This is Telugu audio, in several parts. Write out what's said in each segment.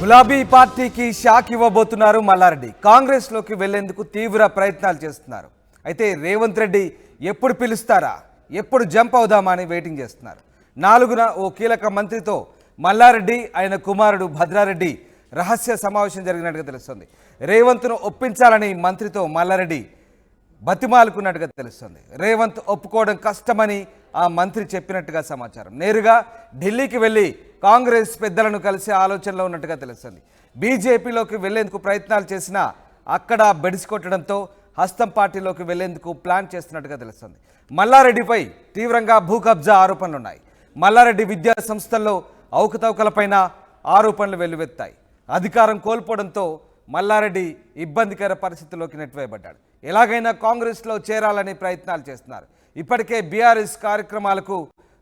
గులాబీ పార్టీకి షాక్ ఇవ్వబోతున్నారు మల్లారెడ్డి. కాంగ్రెస్లోకి వెళ్ళేందుకు తీవ్ర ప్రయత్నాలు చేస్తున్నారు. అయితే రేవంత్ రెడ్డి ఎప్పుడు పిలుస్తారా? ఎప్పుడు జంప్ అవుదామా అని వెయిటింగ్ చేస్తున్నారు. నాలుగున ఓ కీలక మంత్రితో మల్లారెడ్డి ఆయన కుమారుడు భద్రారెడ్డి రహస్య సమావేశం జరిగినట్టుగా తెలుస్తుంది. రేవంత్ను ఒప్పించాలని మంత్రితో మల్లారెడ్డి బతిమాలుకున్నట్టుగా తెలుస్తుంది. రేవంత్ ఒప్పుకోవడం కష్టమని ఆ మంత్రి చెప్పినట్టుగా సమాచారం. నేరుగా ఢిల్లీకి వెళ్ళి కాంగ్రెస్ పెద్దలను కలిసే ఆలోచనలో ఉన్నట్టుగా తెలుస్తుంది. బీజేపీలోకి వెళ్ళేందుకు ప్రయత్నాలు చేసినా అక్కడ బెడిసికొట్టడంతో హస్తం పార్టీలోకి వెళ్ళేందుకు ప్లాన్ చేస్తున్నట్టుగా తెలుస్తుంది. మల్లారెడ్డిపై తీవ్రంగా భూ కబ్జా ఆరోపణలున్నాయి. మల్లారెడ్డి విద్యా సంస్థల్లో అవకతవకలపైన ఆరోపణలు వెల్లువెత్తాయి. అధికారం కోల్పోవడంతో మల్లారెడ్డి ఇబ్బందికర పరిస్థితిలోకి నెట్టివేయబడ్డాడు. ఎలాగైనా కాంగ్రెస్లో చేరాలని ప్రయత్నాలు చేస్తున్నారు. ఇప్పటికే బీఆర్ఎస్ కార్యక్రమాలకు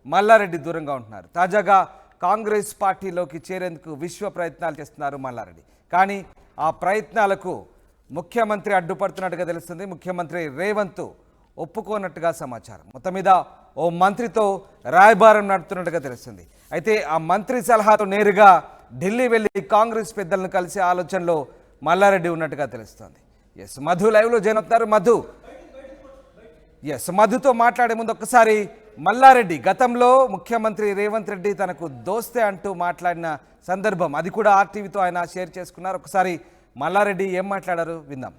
మల్లారెడ్డి దూరంగా ఉంటున్నారు. తాజాగా కాంగ్రెస్ పార్టీలోకి చేరేందుకు విశ్వ ప్రయత్నాలు చేస్తున్నారు మల్లారెడ్డి. కానీ ఆ ప్రయత్నాలకు ముఖ్యమంత్రి అడ్డుపడుతున్నట్టుగా తెలుస్తుంది. ముఖ్యమంత్రి రేవంత్ ఒప్పుకోనట్టుగా సమాచారం. మొత్తం మీద ఓ మంత్రితో రాయబారం నడుపుతున్నట్టుగా తెలుస్తుంది. అయితే ఆ మంత్రి సలహాతో నేరుగా ఢిల్లీ వెళ్ళి కాంగ్రెస్ పెద్దలను కలిసే ఆలోచనలో మల్లారెడ్డి ఉన్నట్టుగా తెలుస్తుంది. ఎస్ మధు లైవ్లో జాయిన్ అవుతున్నారు మధు. ఎస్ మధుతో మాట్లాడే ముందు ఒక్కసారి మల్లారెడ్డి గతంలో ముఖ్యమంత్రి రేవంత్ రెడ్డి తనకు దోస్తే అంటూ మాట్లాడిన సందర్భం అది కూడా ఆర్టీవీతో ఆయన షేర్ చేసుకున్నారు. ఒకసారి మల్లారెడ్డి ఏం మాట్లాడారు? విందాం.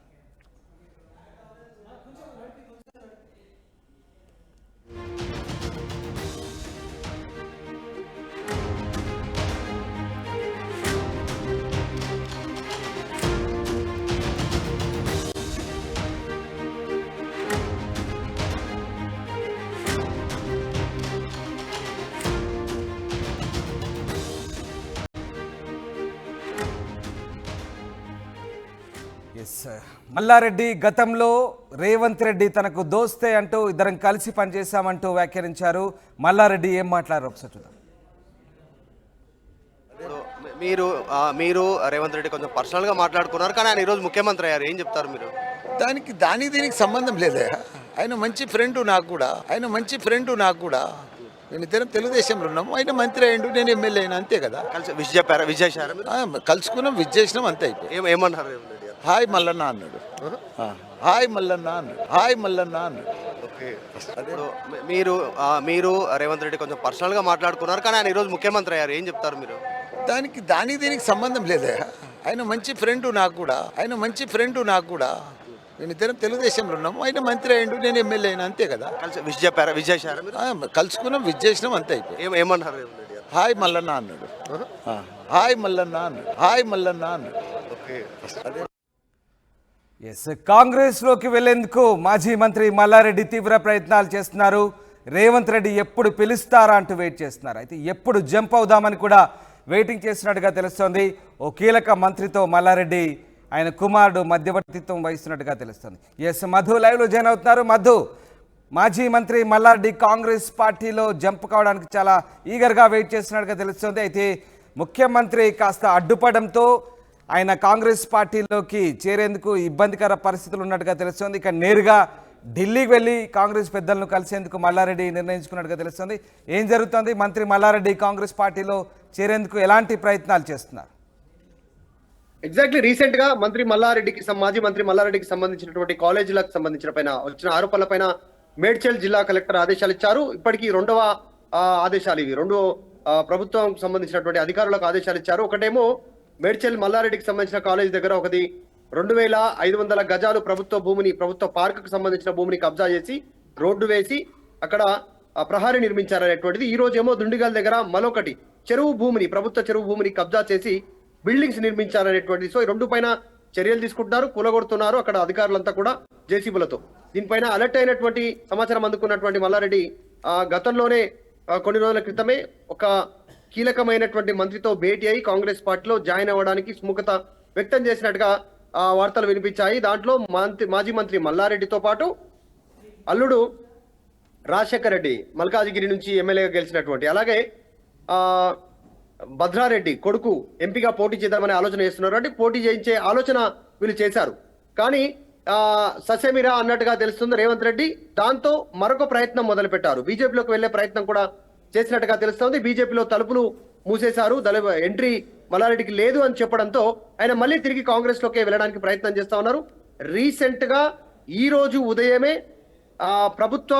మల్లారెడ్డి గతంలో రేవంత్ రెడ్డి తనకు దోస్తే అంటూ ఇద్దరం కలిసి పనిచేశామంటూ వ్యాఖ్యానించారు. మల్లారెడ్డి ఏం మాట్లాడారు ఒకసారి చూద్దాం. మీరు ఆ, మీరు రేవంత్ రెడ్డి కొంచెం పర్సనల్గా మాట్లాడుకున్నారు కానీ ఆయన ఈరోజు ముఖ్యమంత్రి అయ్యారు. ఏం చెప్తారు మీరు? దానికి దానికి దీనికి సంబంధం లేదే. ఆయన మంచి ఫ్రెండ్ నాకు కూడా. ఆయన మంచి ఫ్రెండ్ నాకు కూడా. నేను ఇద్దరం తెలుగుదేశంలో ఉన్నాము. ఆయన మంత్రి అయ్యిండు నేను ఎమ్మెల్యే అయినా అంతే కదా. కలిసి విష్ చెప్పారా? విష్ చేశారా కలుసుకున్నాం విజ్ చేసినాం అంతే అయిపోయి ఏమన్నారు హాయ్ మల్లన్న అన్నాడు. హాయ్ మల్లన్న అన్నాడు. హాయ్ మల్లన్న అన్నాడు. మీరు మీరు రేవంత్ రెడ్డి కొంచెం పర్సనల్గా మాట్లాడుకున్నారు కానీ ఆయన ఈరోజు ముఖ్యమంత్రి అయ్యారు. ఏం చెప్తారు మీరు? దానికి దానికి దీనికి సంబంధం లేదే. ఆయన మంచి ఫ్రెండ్ నాకు కూడా. ఆయన మంచి ఫ్రెండ్ నాకు కూడా. నేను ఇద్దరం తెలుగుదేశంలో ఉన్నాము. ఆయన మంత్రి అయ్యిండు నేను ఎమ్మెల్యే అయినా అంతే కదా. కలిసి విష్ చెప్పారా? చేశారా ఆ, కలుసుకున్నాం విజ్ చేసినాం అంతే అయిపోయి ఏమన్నారు హాయ్ మల్లన్న అన్నాడు. హాయ్ మల్లన్న అన్నాడు. హాయ్ మల్లన్న అన్నాడు. ఓకే. ఎస్ కాంగ్రెస్లోకి వెళ్ళేందుకు మాజీ మంత్రి మల్లారెడ్డి తీవ్ర ప్రయత్నాలు చేస్తున్నారు. రేవంత్ రెడ్డి ఎప్పుడు పిలుస్తారా అంటూ వెయిట్ చేస్తున్నారు. అయితే ఎప్పుడు జంప్ అవుదామని కూడా వెయిటింగ్ చేస్తున్నట్టుగా తెలుస్తోంది. ఓ కీలక మంత్రితో మల్లారెడ్డి ఆయన కుమారుడు మధ్యవర్తిత్వం వహిస్తున్నట్టుగా తెలుస్తుంది. ఎస్ మధు లైవ్లో జాయిన్ అవుతున్నారు. మధు మాజీ మంత్రి మల్లారెడ్డి కాంగ్రెస్ పార్టీలో జంప్ కావడానికి చాలా ఈగర్గా వెయిట్ చేస్తున్నట్టుగా తెలుస్తుంది. అయితే ముఖ్యమంత్రి కాస్త అడ్డుపడంతో ఆయన కాంగ్రెస్ పార్టీలోకి చేరేందుకు ఇబ్బందికర పరిస్థితులు ఉన్నట్టుగా తెలుస్తుంది. ఇక నేరుగా ఢిల్లీకి వెళ్ళి కాంగ్రెస్ పెద్దలను కలిసేందుకు మల్లారెడ్డి నిర్ణయించుకున్నట్టుగా తెలుస్తుంది. ఏం జరుగుతుంది? మంత్రి మల్లారెడ్డి కాంగ్రెస్ పార్టీలో చేరేందుకు ఎలాంటి ప్రయత్నాలు చేస్తున్నారు? ఎగ్జాక్ట్లీ రీసెంట్గా మంత్రి మల్లారెడ్డికి మాజీ మంత్రి మల్లారెడ్డికి సంబంధించినటువంటి కాలేజీలకు సంబంధించిన పైన వచ్చిన ఆరోపణల పైన మేడ్చల్ జిల్లా కలెక్టర్ ఆదేశాలు ఇచ్చారు. ఇప్పటికీ రెండవ ఆదేశాలు ఇవి. రెండు ప్రభుత్వం సంబంధించినటువంటి అధికారులకు ఆదేశాలు ఇచ్చారు. ఒకటేమో మేడ్చల్ మల్లారెడ్డికి సంబంధించిన కాలేజ్ దగ్గర ఒకటి రెండు వేల ఐదు వందల గజాలు ప్రభుత్వ భూమిని ప్రభుత్వ పార్కుకు సంబంధించిన భూమిని కబ్జా చేసి రోడ్డు వేసి అక్కడ ప్రహారీ నిర్మించారనేటువంటిది. ఈ రోజు ఏమో దుండిగల్ దగ్గర మరొకటి చెరువు భూమిని ప్రభుత్వ చెరువు భూమిని కబ్జా చేసి బిల్డింగ్స్ నిర్మించారనేటువంటిది. సో ఈ రెండు పైన చర్యలు తీసుకుంటున్నారు కూలగొడుతున్నారు అక్కడ అధికారులంతా కూడా జేసీబులతో. దీనిపైన అలర్ట్ అయినటువంటి సమాచారం అందుకున్నటువంటి మల్లారెడ్డి గతంలోనే కొన్ని రోజుల క్రితమే ఒక కీలకమైనటువంటి మంత్రితో భేటీ అయి కాంగ్రెస్ పార్టీలో జాయిన్ అవ్వడానికి సుముఖత వ్యక్తం చేసినట్టుగా ఆ, వార్తలు వినిపించాయి. దాంట్లో మంత్రి మాజీ మంత్రి మల్లారెడ్డితో పాటు అల్లుడు రాజశేఖర్ రెడ్డి మల్కాజిగిరి నుంచి ఎమ్మెల్యేగా గెలిచినటువంటి అలాగే ఆ భద్రారెడ్డి కొడుకు ఎంపీగా పోటీ చేద్దామనే ఆలోచన చేస్తున్నారు. అంటే పోటీ చేయించే ఆలోచన వీళ్ళు చేశారు. కానీ ఆ ససేమిరా అన్నట్టుగా తెలుస్తుంది రేవంత్ రెడ్డి. దాంతో మరొక ప్రయత్నం మొదలుపెట్టారు. బీజేపీలోకి వెళ్ళే ప్రయత్నం కూడా చేసినట్టుగా తెలుస్తోంది. బీజేపీలో తలుపులు మూసేశారు. దళ ఎంట్రీ మల్లారెడ్డికి లేదు అని చెప్పడంతో ఆయన మళ్ళీ తిరిగి కాంగ్రెస్ లోకే వెళ్ళడానికి ప్రయత్నం చేస్తా ఉన్నారు. రీసెంట్గా ఈ రోజు ఉదయమే ఆ ప్రభుత్వ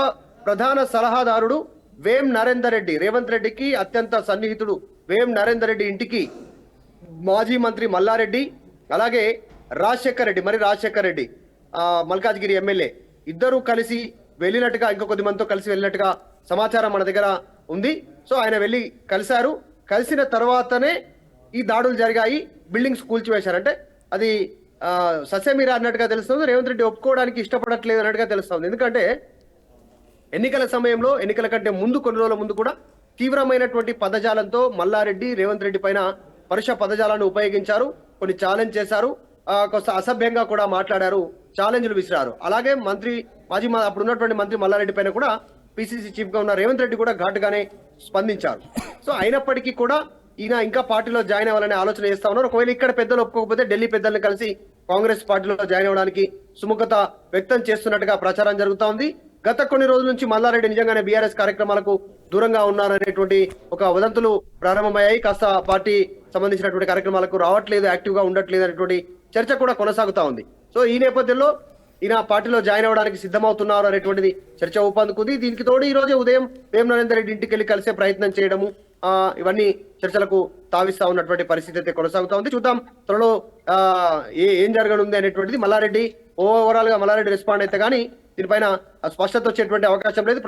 ప్రధాన సలహాదారుడు వేం నరేందర్ రెడ్డి రేవంత్ రెడ్డికి అత్యంత సన్నిహితుడు వేం నరేందర్ రెడ్డి ఇంటికి మాజీ మంత్రి మల్లారెడ్డి అలాగే రాజశేఖర్ రెడ్డి మరి రాజశేఖర్ రెడ్డి ఆ, మల్కాజ్గిరి ఎమ్మెల్యే. ఇద్దరు కలిసి వెళ్ళినట్టుగా ఇంకో కొద్ది మందితో కలిసి వెళ్ళినట్టుగా సమాచారం మన దగ్గర ఉంది. సో ఆయన వెళ్ళి కలిశారు. కలిసిన తర్వాతనే ఈ దాడులు జరిగాయి. బిల్డింగ్స్ కూల్చివేశారంటే అది ససేమీరా అన్నట్టుగా తెలుస్తుంది. రేవంత్ రెడ్డి ఒప్పుకోవడానికి ఇష్టపడట్లేదు అన్నట్టుగా తెలుస్తుంది. ఎందుకంటే ఎన్నికల సమయంలో ఎన్నికల కంటే ముందు కొన్ని రోజుల ముందు కూడా తీవ్రమైనటువంటి పదజాలంతో మల్లారెడ్డి రేవంత్ రెడ్డి పైన పరుష పదజాలను ఉపయోగించారు. కొన్ని ఛాలెంజ్ చేశారు. కొంత అసభ్యంగా కూడా మాట్లాడారు. ఛాలెంజ్లు విసిరారు. అలాగే మంత్రి మాజీ అప్పుడు ఉన్నటువంటి మంత్రి మల్లారెడ్డి పైన కూడా పిసిసి చీఫ్గా ఉన్న రేవంత్ రెడ్డి కూడా ఘాటుగానే స్పందించారు. సో అయినప్పటికీ కూడా ఈయన ఇంకా పార్టీలో జాయిన్ అవ్వాలనే ఆలోచన చేస్తా ఉన్నారు. ఒకవేళ ఇక్కడ పెద్దలు ఒప్పుకోకపోతే ఢిల్లీ పెద్దల్ని కలిసి కాంగ్రెస్ పార్టీలో జాయిన్ అవ్వడానికి సుముఖత వ్యక్తం చేస్తున్నట్టుగా ప్రచారం జరుగుతా ఉంది. గత కొన్ని రోజుల నుంచి మల్లారెడ్డి నిజంగానే బీఆర్ఎస్ కార్యక్రమాలకు దూరంగా ఉన్నారనేటువంటి ఒక వదంతులు ప్రారంభమయ్యాయి. కాస్త పార్టీ సంబంధించినటువంటి కార్యక్రమాలకు రావట్లేదు యాక్టివ్గా ఉండట్లేదు అనేటువంటి చర్చ కూడా కొనసాగుతా ఉంది. సో ఈ నేపథ్యంలో ఈయన పార్టీలో జాయిన్ అవ్వడానికి సిద్ధమవుతున్నారు అనేటువంటిది చర్చ ఊపందుకుంది. దీనికి తోడు ఈ రోజే ఉదయం వేం నరేందర్ రెడ్డి ఇంటికి వెళ్ళి కలిసే ప్రయత్నం చేయడము ఆ, ఇవన్నీ చర్చలకు తావిస్తా ఉన్నటువంటి పరిస్థితి అయితే కొనసాగుతా ఉంది. చూద్దాం త్వరలో ఆ, ఏ జరగనుంది అనేటువంటిది మల్లారెడ్డి ఓవరాల్గా మల్లారెడ్డి రెస్పాండ్ అయితే కానీ దీనిపైన స్పష్టత వచ్చేటువంటి అవకాశం లేదు.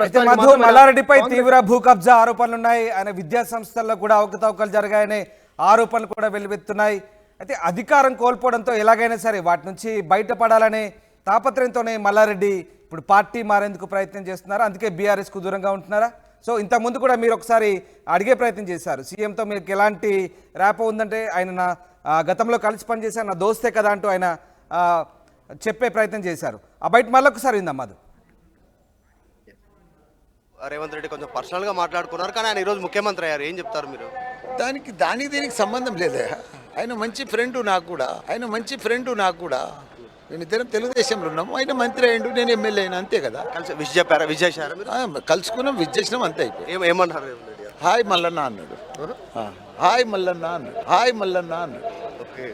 మల్లారెడ్డిపై తీవ్ర భూ కబ్జా ఆరోపణలు ఉన్నాయి ఆయన విద్యా సంస్థల్లో కూడా అవకతవకలు జరిగాయనే ఆరోపణలు కూడా వెలువెత్తున్నాయి. అయితే అధికారం కోల్పోవడంతో ఎలాగైనా సరే వాటి నుంచి బయటపడాలనే తాపత్రయంతోనే మల్లారెడ్డి ఇప్పుడు పార్టీ మారేందుకు ప్రయత్నం చేస్తున్నారు. అందుకే బీఆర్ఎస్కు దూరంగా ఉంటున్నారా? సో ఇంతకుముందు కూడా మీరు ఒకసారి అడిగే ప్రయత్నం చేశారు. సీఎంతో మీకు ఎలాంటి ర్యాపో ఉందంటే ఆయన నా గతంలో కలిసి పనిచేశారు నా దోస్తే కదా అంటూ ఆయన చెప్పే ప్రయత్నం చేశారు. ఆ బయట మళ్ళొకసారి విందాం మధు రేవంత్ రెడ్డి కొంచెం పర్సనల్గా మాట్లాడుకున్నారు కానీ ఆయన ఈరోజు ముఖ్యమంత్రి అయ్యారు. ఏం చెప్తారు మీరు? దానికి దానికి దీనికి సంబంధం లేదే. ఆయన మంచి ఫ్రెండ్ నాకు కూడా. ఆయన మంచి ఫ్రెండ్ నాకు కూడా. మేమిద్దరం తెలుగుదేశంలో ఉన్నాము. ఆయన మంత్రి అయ్యిండు నేను ఎమ్మెల్యే అయినా అంతే కదా? కలిసి విష్ చెప్పారా? విష్ చేశారా మీరు? ఆ, కలుసుకున్నాం విచ్చేసినాం అంతే అయిపోయి ఏం ఏమన్నారు రేవంత్ రెడ్డి గారు? హాయ్ మల్లన్న అన్నాడు. ఆ, హాయ్ మల్లన్న అన్నాడు. హాయ్ మల్లన్న అన్నాడు. ఓకే.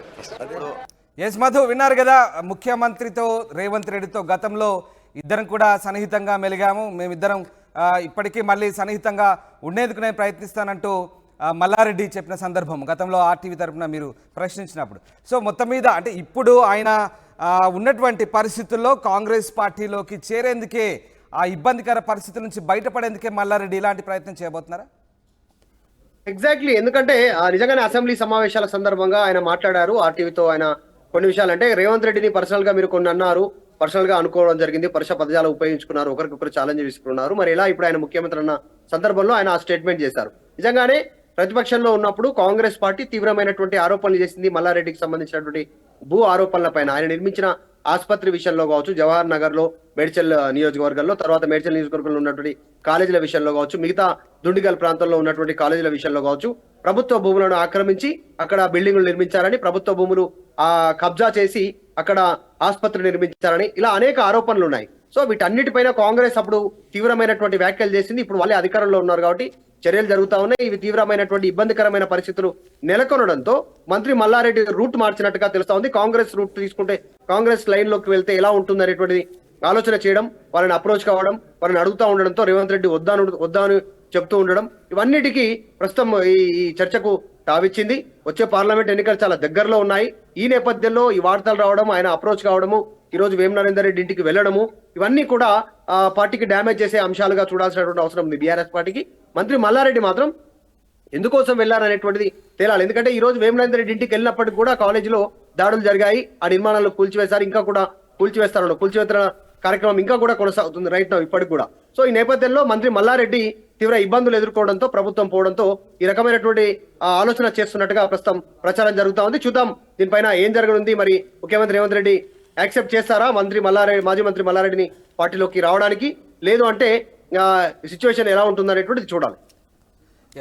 ఇప్పుడు ఎస్ మధు విన్నారు కదా ముఖ్యమంత్రితో రేవంత్ రెడ్డితో గతంలో ఇద్దరం కూడా సన్నిహితంగా మెలిగాము. మేమిద్దరం ఆ, ఇప్పటికీ మళ్ళీ సన్నిహితంగా ఉండేందుకు నేను ప్రయత్నిస్తానంటూ ఆ, మల్లారెడ్డి చెప్పిన సందర్భం గతంలో ఆర్టీవీ తరపున మీరు ప్రశ్నించినప్పుడు. సో మొత్తం మీద అంటే ఇప్పుడు ఆయన ఉన్నటువంటి పరిస్థితుల్లో కాంగ్రెస్ పార్టీలోకి చేరేందుకే ఆ ఇబ్బందికర పరిస్థితుల నుంచి బయటపడేందుకే మల్లారెడ్డి ఇలాంటి ప్రయత్నం చేయబోతున్నారా? ఎగ్జాక్ట్లీ ఎందుకంటే ఆ, నిజంగానే అసెంబ్లీ సమావేశాల సందర్భంగా ఆయన మాట్లాడారు. ఆర్టీవీతో ఆయన కొన్ని విషయాలు అంటే రేవంత్ రెడ్డిని పర్సనల్గా మీరు కొన్ని అన్నారు. పర్సనల్గా అనుకోవడం జరిగింది. పరుష పదజాలు ఉపయోగించుకున్నారు. ఒకరికొకరు ఛాలెంజ్ తీసుకున్నారు మరి ఇలా ఇప్పుడు ఆయన ముఖ్యమంత్రి అన్న సందర్భంలో ఆయన ఆ స్టేట్మెంట్ చేశారు. నిజంగానే ప్రతిపక్షంలో ఉన్నప్పుడు కాంగ్రెస్ పార్టీ తీవ్రమైనటువంటి ఆరోపణలు చేసింది మల్లారెడ్డికి సంబంధించినటువంటి భూ ఆరోపణల పైన. ఆయన నిర్మించిన ఆసుపత్రి విషయంలో కావచ్చు జవహర్ నగర్లో మేడ్చల్ నియోజకవర్గంలో తర్వాత మేడ్చల్ నియోజకవర్గంలో ఉన్నటువంటి కాలేజీల విషయంలో కావచ్చు మిగతా దుండిగల్ ప్రాంతంలో ఉన్నటువంటి కాలేజీల విషయంలో కావచ్చు ప్రభుత్వ భూములను ఆక్రమించి అక్కడ బిల్డింగులు నిర్మించారని ప్రభుత్వ భూములు ఆ కబ్జా చేసి అక్కడ ఆసుపత్రి నిర్మించారని ఇలా అనేక ఆరోపణలు ఉన్నాయి. సో వీటన్నిటిపైన కాంగ్రెస్ అప్పుడు తీవ్రమైనటువంటి వ్యాఖ్యలు చేసింది ఇప్పుడు వాళ్ళే అధికారంలో ఉన్నారు కాబట్టి చర్యలు జరుగుతా ఉన్నాయి. ఇవి తీవ్రమైనటువంటి ఇబ్బందికరమైన పరిస్థితులు నెలకొనడంతో మంత్రి మల్లారెడ్డి రూట్ మార్చినట్టుగా తెలుస్తా ఉంది కాంగ్రెస్ రూట్ తీసుకుంటే కాంగ్రెస్ లైన్లోకి వెళ్తే ఎలా ఉంటుంది అనేటువంటిది ఆలోచన చేయడం వాళ్ళని అప్రోచ్ కావడం వాళ్ళని అడుగుతా ఉండడంతో రేవంత్ రెడ్డి వద్దాను వద్దాను చెప్తూ ఉండడం ఇవన్నిటికీ ప్రస్తుతం ఈ ఈ చర్చకు తావిచ్చింది. వచ్చే పార్లమెంట్ ఎన్నికలు చాలా దగ్గరలో ఉన్నాయి. ఈ నేపథ్యంలో ఈ వార్తలు రావడం ఆయన అప్రోచ్ కావడము ఈ రోజు వేమ నరేందర్ రెడ్డి ఇంటికి వెళ్ళడము ఇవన్నీ కూడా పార్టీకి డ్యామేజ్ చేసే అంశాలుగా చూడాల్సినటువంటి అవసరం ఉంది. బీఆర్ఎస్ పార్టీకి మంత్రి మల్లారెడ్డి మాత్రం ఎందుకోసం వెళ్ళారనేటువంటిది తేలాలి. ఎందుకంటే ఈ రోజు వేమలేందర్ రెడ్డి ఇంటికి వెళ్ళినప్పటికి కూడా కాలేజీలో దాడులు జరిగాయి. ఆ నిర్మాణాలు కూల్చివేశారు. ఇంకా కూడా కూల్చివేస్తారు కూల్చివేతన కార్యక్రమం ఇంకా కూడా కొనసాగుతుంది రైట్ నౌ ఇప్పటికి కూడా. సో ఈ నేపథ్యంలో మంత్రి మల్లారెడ్డి తీవ్ర ఇబ్బందులు ఎదుర్కోవడంతో ప్రభుత్వం పోవడంతో ఈ రకమైనటువంటి ఆలోచన చేస్తున్నట్టుగా ప్రస్తుతం ప్రచారం జరుగుతూ ఉంది. చూద్దాం దీనిపైన ఏం జరగనుంది. మరి ముఖ్యమంత్రి రేవంత్ రెడ్డి యాక్సెప్ట్ చేస్తారా? మంత్రి మల్లారెడ్డి మాజీ మంత్రి మల్లారెడ్డిని పార్టీలోకి రావడానికి లేదు అంటే సిచ్యువేషన్ ఎలా ఉంటుంది అనేటువంటిది చూడాలి.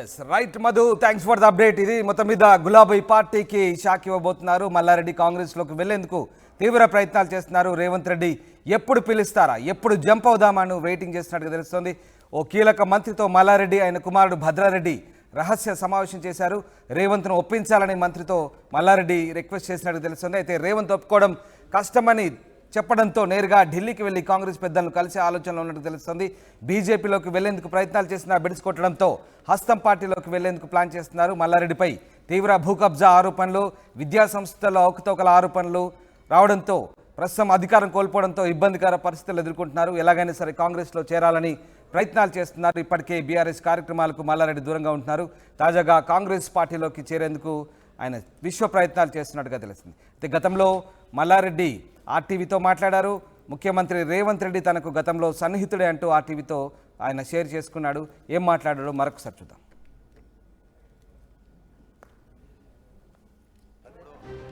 Yes right Madhu thanks for the update ఇది మొత్తం మీద గులాబీ పార్టీకి షాక్ ఇవ్వబోతున్నారు. మల్లారెడ్డి కాంగ్రెస్లోకి వెళ్ళేందుకు తీవ్ర ప్రయత్నాలు చేస్తున్నారు రేవంత్ రెడ్డి. ఎప్పుడు పిలుస్తారా? ఎప్పుడు జంప్ అవుదామని వెయిటింగ్ చేస్తున్నట్టుగా తెలుస్తోంది. ఓ కీలక మంత్రితో మల్లారెడ్డి ఆయన కుమారుడు భద్రారెడ్డి రహస్య సమావేశం చేశారు. రేవంత్ను ఒప్పించాలని మంత్రితో మల్లారెడ్డి రిక్వెస్ట్ చేసినట్టు తెలుస్తుంది. అయితే రేవంత్ ఒప్పుకోవడం కష్టమని చెప్పడంతో నేరుగా ఢిల్లీకి వెళ్ళి కాంగ్రెస్ పెద్దలను కలిసే ఆలోచనలో ఉన్నట్టు తెలుస్తుంది. బీజేపీలోకి వెళ్ళేందుకు ప్రయత్నాలు చేసిన బెడిసికొట్టడంతో హస్తం పార్టీలోకి వెళ్ళేందుకు ప్లాన్ చేస్తున్నారు మల్లారెడ్డిపై. తీవ్ర భూకబ్జా ఆరోపణలు విద్యాసంస్థల అవకతవకల ఆరోపణలు రావడంతో ప్రస్తుతం అధికారం కోల్పోవడంతో ఇబ్బందికర పరిస్థితులు ఎదుర్కొంటున్నారు. ఎలాగైనా సరే కాంగ్రెస్లో చేరాలని ప్రయత్నాలు చేస్తున్నారు. ఇప్పటికే బీఆర్ఎస్ కార్యక్రమాలకు మల్లారెడ్డి దూరంగా ఉంటున్నారు. తాజాగా కాంగ్రెస్ పార్టీలోకి చేరేందుకు ఆయన విశ్వ ప్రయత్నాలు చేస్తున్నట్టుగా తెలిసింది అయితే గతంలో మల్లారెడ్డి ఆర్టీవీతో మాట్లాడారు. ముఖ్యమంత్రి రేవంత్ రెడ్డి తనకు గతంలో సన్నిహితుడే అంటూ ఆర్టీవీతో ఆయన షేర్ చేసుకున్నాడు. ఏం మాట్లాడాడో మరొకసారి చూద్దాం.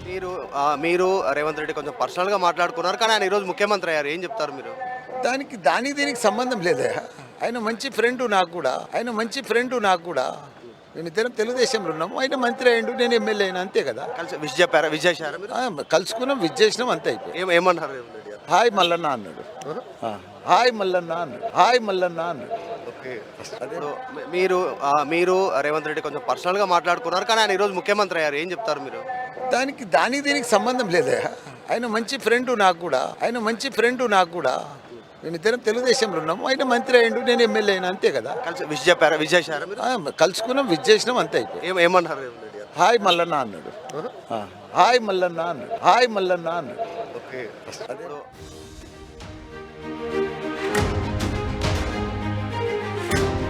మీరు ఆ, మీరు రేవంత్ రెడ్డి కొంచెం పర్సనల్గా మాట్లాడుకున్నారు కానీ ఆయన ఈరోజు ముఖ్యమంత్రి అయ్యారు. ఏం చెప్తారు మీరు? దానికి దానికి దీనికి సంబంధం లేదే ఆయన మంచి ఫ్రెండ్ నాకు కూడా. ఆయన మంచి ఫ్రెండ్ నాకు కూడా. మేమిద్దరం తెలుగుదేశంలో ఉన్నాము ఆయన మంత్రి అయ్యిండు నేను ఎమ్మెల్యే అయినా అంతే కదా? కలిసి విష్ చెప్పారా? చేశారా మీరు? ఆ, కలుసుకున్నాం విజ్ చేసినాం అంతే అయిపోయి ఏం ఏమన్నారు రేవంత్ రెడ్డి గారు? హాయ్ మల్లన్న అన్నాడు. ఆ, హాయ్ మల్లన్న అన్నాడు. హాయ్ మల్లన్న అన్నాడు. ఓకే. ఇప్పుడు మీ- మీరు ఆ, మీరు రేవంత్ రెడ్డి కొంచెం పర్సనల్గా మాట్లాడుకున్నారు కానీ ఆయన ఈరోజు ముఖ్యమంత్రి అయ్యారు. ఏం చెప్తారు మీరు? దానికి దానికి దీనికి సంబంధం లేదే ఆయన మంచి ఫ్రెండ్ నాకు కూడా. ఆయన మంచి ఫ్రెండ్ నాకు కూడా. మేమిద్దరం తెలుగుదేశంలో ఉన్నాము ఆయన మంత్రి అయ్యిండు నేను ఎమ్మెల్యే అయినా అంతే కదా? కలిసి విష్ చెప్పారా? ఆ, కలుసుకున్నాం విజ్ చేసినాం అంతే అయిపోయి ఏం ఏమన్నారు రేవంత్ రెడ్డి గారు? హాయ్ మల్లన్న అన్నాడు. ఆ, హాయ్ మల్లన్న అన్నాడు. హాయ్ మల్లన్న అన్నాడు. ఓకే. ఇప్పుడు